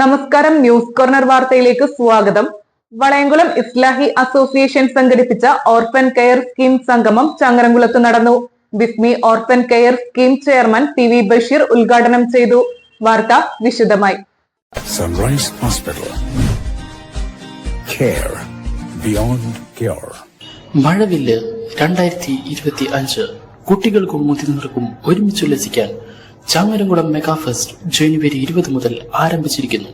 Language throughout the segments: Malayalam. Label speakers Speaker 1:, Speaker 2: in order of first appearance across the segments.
Speaker 1: നമസ്കാരം ന്യൂസ് കോർണർ വാർത്തയിലേക്ക് സ്വാഗതം. വളയംകുളം ഇസ്ലാഹി അസോസിയേഷൻ സംഘടിപ്പിച്ച ഓർഫൻ കെയർ സ്കീം സംഗമം ചങ്ങരംകുളത്ത് നടന്നു. Bismi orphan care scheme chairman P V Basheer ഉദ്ഘാടനം ചെയ്തു. വാർത്ത വിശദമായി.
Speaker 2: Sunrise hospital care beyond care
Speaker 3: മഴവില്ല് രണ്ടായിരത്തി ഇരുപത്തി അഞ്ച്. കുട്ടികൾക്കും മുതിർന്നവർക്കും ഒരുമിച്ചുല്ലസിക്കാൻ ചാങ്ങരംകുളം മെഗാ ഫെസ്റ്റ് ജനുവരി ഇരുപത് മുതൽ ആരംഭിച്ചിരിക്കുന്നു.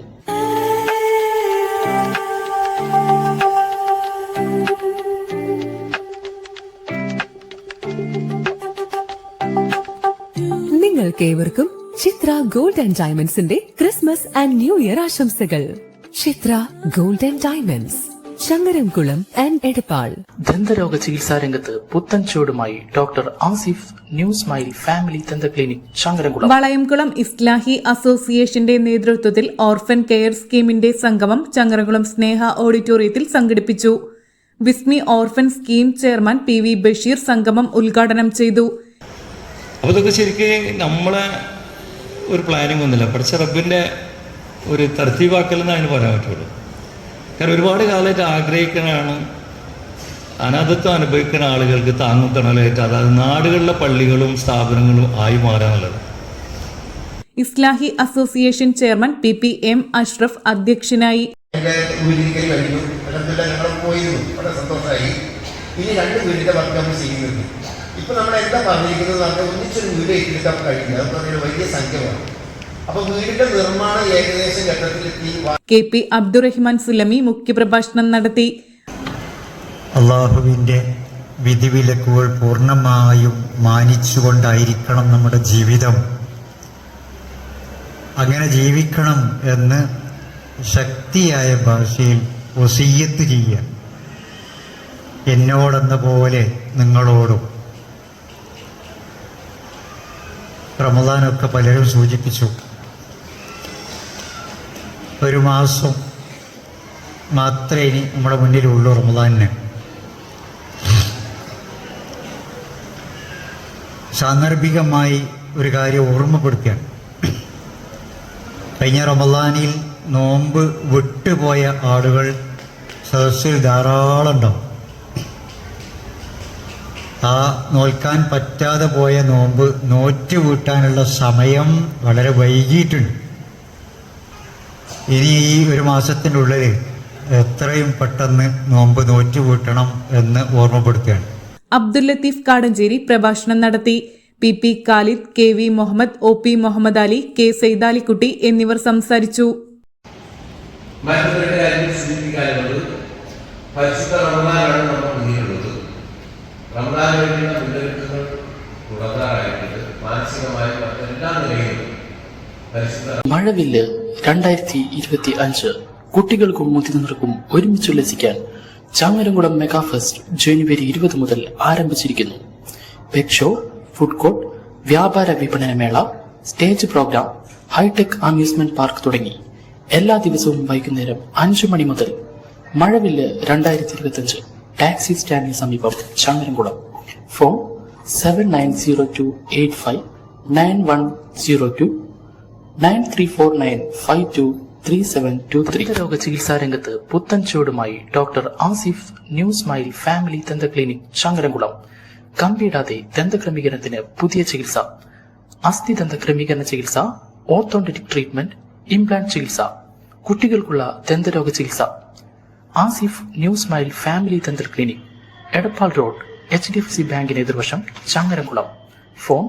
Speaker 4: നിങ്ങൾക്കേവർക്കും ചിത്ര ഗോൾഡ് ആൻഡ് ഡയമണ്ട്സിന്റെ ക്രിസ്മസ് ആൻഡ് ന്യൂ ഇയർ ആശംസകൾ. Chitra gold and diamonds Changaramkulam and Edappal.
Speaker 3: ദന്തരോഗ ചികിത്സാ രംഗത്ത് പുത്തൻ ചുവടുമായി doctor Asif new smile family ദന്ത ക്ലിനിക് ചങ്ങരംകുളം
Speaker 1: വളയംകുളം ഇസ്ലാഹി അസോസിയേഷന്റെ നേതൃത്വത്തിൽ ഓർഫൻ കെയർ സ്കീമിന്റെ സംഗമം ചങ്ങരംകുളം സ്നേഹ ഓഡിറ്റോറിയത്തിൽ സംഘടിപ്പിച്ചു. Bismi orphan scheme chairman P V Basheer സംഗമം ഉദ്ഘാടനം ചെയ്തു.
Speaker 5: അപ്പോൾ ഇതൊക്കെ ശരിക്കും നമ്മളെ ഒരു പ്ലാനിങ് ഒന്നുമില്ല. പഠിച്ച റബ്ബിന്റെ ഒരു തർത്തീവാക്കൽ എന്ന് അതിന് പറയാൻ പറ്റുള്ളൂ. കാരണം ഒരുപാട് കാലമായിട്ട് ആഗ്രഹിക്കണതാണ്. അനാഥത്വം അനുഭവിക്കുന്ന ആളുകൾക്ക് താങ്ങും തണലായിട്ട് അതായത് നാടുകളിലെ പള്ളികളും സ്ഥാപനങ്ങളും ആയി മാറാനുള്ളത്.
Speaker 1: Islahi association chairman P P M Ashraf അധ്യക്ഷനായി.
Speaker 6: ഇനി രണ്ട് വീടിന്റെ വർക്ക് നമ്മൾ ചെയ്യുന്നുണ്ട്. ഇപ്പൊ നമ്മൾ എന്താ പറഞ്ഞിരിക്കുന്നത് ഒന്നിച്ചൊരു വീട് ഏറ്റെടുക്കാൻ കഴിയില്ല അത് വലിയ സംഖ്യമാണ് അപ്പോൾ വീടിന്റെ നിർമ്മാണം ഏകദേശം ഘട്ടത്തിലെത്തി
Speaker 1: കെ പി അബ്ദുറഹിമാൻ സുലമി മുഖ്യപ്രഭാഷണം നടത്തി.
Speaker 7: അള്ളാഹുവിന്റെ വിധിവിലക്കുകൾ പൂർണമായും മാനിച്ചുകൊണ്ടായിരിക്കണം നമ്മുടെ ജീവിതം. അങ്ങനെ ജീവിക്കണം എന്ന് ശക്തിയായ ഭാഷയിൽ ഒസീയത്ത് ചെയ്യുക. എന്നോടെന്ന പോലെ നിങ്ങളോടും. റമദാനൊക്കെ പലരും സൂചിപ്പിച്ചു. ഒരു മാസം മാത്രമേ ഇനി നമ്മുടെ മുന്നിലുള്ളൂ റമദാനിന്. സാന്ദർഭികമായി ഒരു കാര്യം ഓർമ്മപ്പെടുത്തുകയാണ്. കഴിഞ്ഞ റമദാനിൽ നോമ്പ് വിട്ടുപോയ ആളുകൾ സദസ്സിൽ ധാരാളം ഉണ്ടാവും. ആ നോൽക്കാൻ പറ്റാതെ പോയ നോമ്പ് നോറ്റ് വീട്ടാനുള്ള സമയം വളരെ വൈകിയിട്ടുണ്ട്. ഇനി ഈ ഒരു മാസത്തിനുള്ളിൽ എത്രയും പെട്ടെന്ന് നോമ്പ് നോറ്റ് വീട്ടണം എന്ന് ഓർമ്മപ്പെടുത്തുകയാണ്.
Speaker 1: അബ്ദുൽ ലത്തീഫ് കാടഞ്ചേരി പ്രഭാഷണം നടത്തി. P P Khalid K V Muhammad O P Muhammad Ali K Saidalikutty എന്നിവർ സംസാരിച്ചു.
Speaker 8: പരിശുദ്ധ റമദാനാണ് നമ്മുടെ മുന്നിലുള്ളത്. റമദാൻ വേണ്ടിയുള്ള മുന്നൊരുക്കങ്ങൾ തുടങ്ങാറായിട്ടുണ്ട് മാനസികമായും മറ്റെല്ലാ നിലയിലും
Speaker 3: മഴവില്ല് രണ്ടായിരത്തി ഇരുപത്തി അഞ്ച് കുട്ടികൾക്കും മുതിർന്നവർക്കും ഒരുമിച്ചുല്ലസിക്കാൻ ചാമരംകുളം മെഗാ ഫെസ്റ്റ് ജനുവരി ഇരുപത് മുതൽ ആരംഭിച്ചിരിക്കുന്നു. പെറ്റ് ഫുഡ് കോർട്ട് വ്യാപാര വിപണന മേള stage programme high tech amusement park തുടങ്ങി. എല്ലാ ദിവസവും വൈകുന്നേരം അഞ്ചു മണി മുതൽ മഴവില്ല് രണ്ടായിരത്തി ഇരുപത്തിയഞ്ച് ടാക്സി സ്റ്റാൻഡിന് സമീപം Chamaramkulam. Phone seven nine zero two eight five nine one zero two nine three four nine five two three seven two three. രോഗ ചികിത്സാ രംഗത്ത് പുത്തൻ ചുവടുമായി doctor Asif new smile family ദന്ത ക്ലിനിക് ചങ്ങരംകുളം. കമ്പിയിടാതെ ദന്തക്രമീകരണത്തിന് പുതിയ ചികിത്സ. അസ്ഥി ദന്തക്രമീകരണ ചികിത്സ ഓർത്തോണ്ടിക് ട്രീറ്റ്മെന്റ് ഇംപ്ലാന്റ് ചികിത്സ. കുട്ടികൾക്കുള്ള ദന്തരോഗ ചികിത്സ Asif new smile family dental clinic Edappal road H D F C ബാങ്കിന് എതിർവശം Changaramkulam. Phone